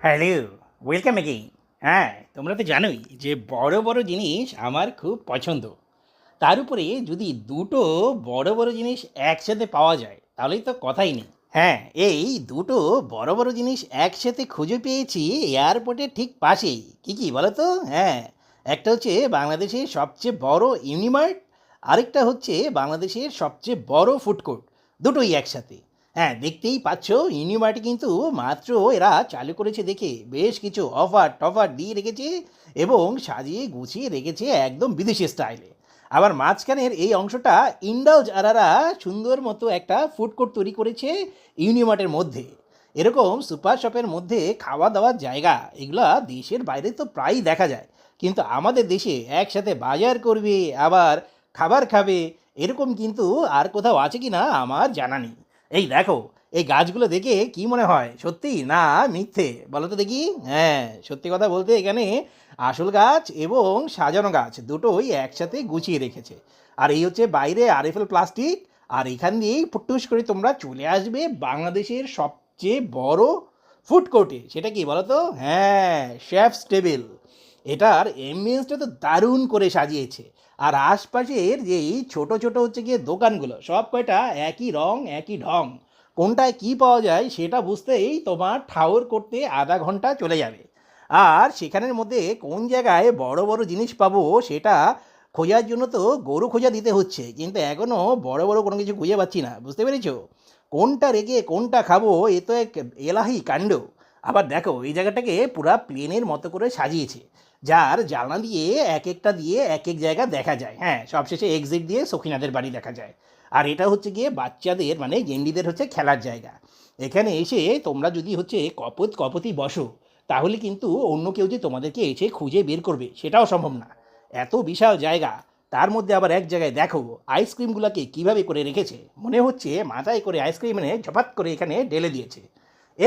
Hello welcome again হ্যাঁ তোমরা তো জানোই যে বড় বড় জিনিস আমার খুব পছন্দ। তার উপরে যদি দুটো বড় বড় জিনিস একসাথে পাওয়া যায়, তাহলেই তো কথাই নেই। হ্যাঁ এই দুটো বড় বড় জিনিস একসাথে খুঁজে পেয়েছি এয়ারপোর্টের ঠিক পাশেই। কী কী, বলো তো? হ্যাঁ একটা হচ্ছে বাংলাদেশের সবচেয়ে বড় ইউনিমার্ট, আরেকটা হচ্ছে বাংলাদেশের সবচেয়ে বড় ফুড কোর্ট। দুটোই একসাথে। হ্যাঁ দেখতেই পাচ্ছ ইউনিমার্টে কিন্তু মাত্র এরা চালু করেছে দেখে। বেশ কিছু অফার টফার দিয়ে রেখেছে এবং সাজিয়ে গুছিয়ে রেখেছে একদম বিদেশি স্টাইলে আবার মাঝখানের এই অংশটা ইন্ডাউজ আরারা সুন্দর মতো একটা ফুড কোর্ট তৈরি করেছে ইউনিমার্টের মধ্যে। এরকম সুপার শপের মধ্যে খাওয়া দাওয়ার জায়গা, এগুলা দেশের বাইরে তো প্রায়ই দেখা যায়। কিন্তু আমাদের দেশে একসাথে বাজার করবে, আবার খাবার খাবে, এরকম কিন্তু আর কোথাও আছে কি না আমার জানা নেই। এই দেখো, এই গাছগুলো দেখে কি মনে হয়? সত্যি না মিথ্যে? বলো তো দেখি। হ্যাঁ সত্যি কথা বলতে এখানে আসল গাছ এবং সাজানো গাছ দুটোই একসাথে গুছিয়ে রেখেছে। আর এই হচ্ছে বাইরে আরএফএল প্লাস্টিক। আর এখান দিয়েই ফুটুস করে তোমরা চলে আসবে বাংলাদেশের সবচেয়ে বড় ফুড কোর্টে। সেটা কি বলো তো? হ্যাঁ শেফস টেবিল। এটার এমবিয়েন্সটা তো দারুণ করে সাজিয়েছে। আর আশপাশের যে এই ছোটো ছোটো হচ্ছে গিয়ে দোকানগুলো, সব কয়টা একই রং, একই ঢং। কোনটায় কি পাওয়া যায় সেটা বুঝতেই তোমার ঠাউর করতে আধা ঘণ্টা চলে যাবে। আর সেখানের মধ্যে কোন জায়গায় বড় বড় জিনিস পাবো সেটা খোঁজার জন্য তো গরু খোঁজা দিতে হচ্ছে। কিন্তু এখনও বড় বড় কোনো কিছু খুঁজে পাচ্ছি না, বুঝতে পেরেছ? কোনটা রেখে কোনটা খাব এ তো এক এলাহি কাণ্ড। আবার দেখো, এই জায়গাটাকে পুরা প্লেনের মতো করে সাজিয়েছে, যার জানলা দিয়ে এক একটা দিয়ে এক এক জায়গা দেখা যায়। হ্যাঁ সবশেষে এক্সিট দিয়ে সখিনাদের বাড়ি দেখা যায়। আর এটা হচ্ছে গিয়ে বাচ্চাদের মানে গেন্ডিদের হচ্ছে খেলার জায়গা। এখানে এসে তোমরা যদি হচ্ছে কপত কপতি বসো, তাহলে কিন্তু অন্য কেউ যে তোমাদেরকে এসে খুঁজে বের করবে, সেটাও সম্ভব না। এত বিশাল জায়গা, তার মধ্যে আবার এক জায়গায় দেখো আইসক্রিমগুলোকে কীভাবে করে রেখেছে? মনে হচ্ছে মাথায় করে আইসক্রিম এনে ঝপাত করে এখানে ঢেলে দিয়েছে।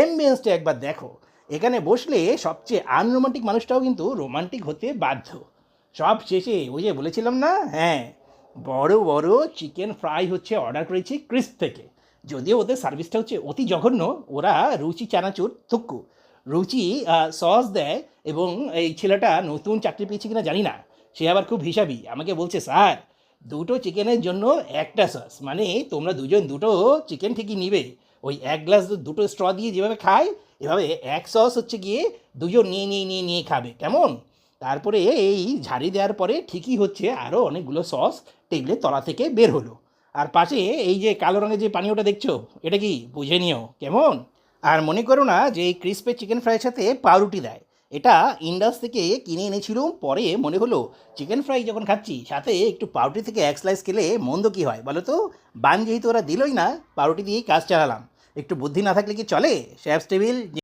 এমবিয়েন্সটা একবার দেখো। এখানে বসলে সবচেয়ে আনরোমান্টিক মানুষটাও কিন্তু রোমান্টিক হতে বাধ্য। সব শেষে ওই যে বলেছিলাম না? হ্যাঁ বড় বড় চিকেন ফ্রাই হচ্ছে অর্ডার করেছি ক্রিস্প থেকে। যদিও ওদের সার্ভিসটা হচ্ছে অতি জঘন্য, ওরা রুচি চানাচুর থুক্কু রুচি সস দেয় এবং এই ছেলেটা নতুন চাকরি পেয়েছে কিনা জানি না। সে আবার খুব হিসাবি। আমাকে বলছে, স্যার, দুটো চিকেনের জন্য একটা সস মানে তোমরা দুজন দুটো চিকেন ঠিকই নিবে। ওই এক গ্লাস দুটো স্ট্র দিয়ে যেভাবে খায়, এভাবে এক সস হচ্ছে গিয়ে দুজন নিয়ে নিয়ে নিয়ে নিয়ে খাবে। কেমন? তারপরে এই ঝাড়ি দেওয়ার পরে ঠিকই হচ্ছে আরও অনেকগুলো সস টেবিলের তলা থেকে বের হলো। আর পাশে এই যে কালো রঙের যে পানীয়টা দেখছ, এটা কি? বুঝে নিও। কেমন? আর মনে করো না যে এই ক্রিস্পের চিকেন ফ্রাইয়ের সাথে পাউরুটি দেয়। এটা ইন্ডাস থেকে কিনে এনেছিলাম পরে মনে হলো চিকেন ফ্রাই যখন খাচ্ছি, সাথে একটু পাউরুটি থেকে এক স্লাইস খেলে মন্দ কী হয় বলো তো? বান যেহেতু ওরা দিলই না, পাউরুটি দিয়েই কাজ চালালাম। একটু বুদ্ধি না থাকলে কি চলে? Chefs table